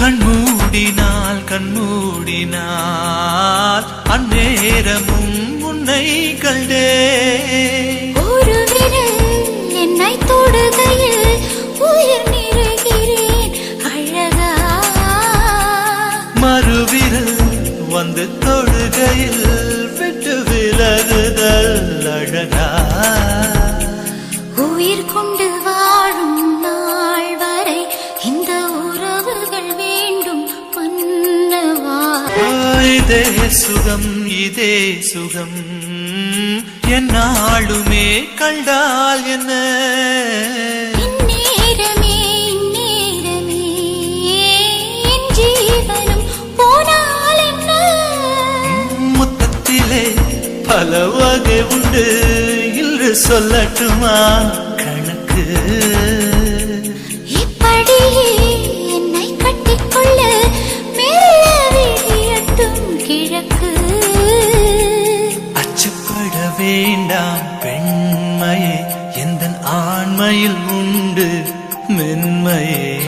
கண்மூடினால் கண்மூடினால் அந்நேரமும் உன்னை கண்டே ஒரு விரல் என்னை தொடுகையில் உயிர் நிறைகிறேன். அழகா. மறுவிரல் வந்து தொழுகையில் விட்டு விலகுதல் அழகா. உயிர் கொண்டு வாழும் இதே சுகம் இதே சுகம். என்னாலுமே கண்டால் என்ன? இந்நேரமே இந்நேரமே என் ஜீவனும் போனால் என்ன? முத்தத்திலே பல வகை உண்டு. இன்று சொல்லட்டுமா கணக்கு? வேண்டாம். பெண்மையே எந்த ஆண்மையில் உண்டு? மென்மையே.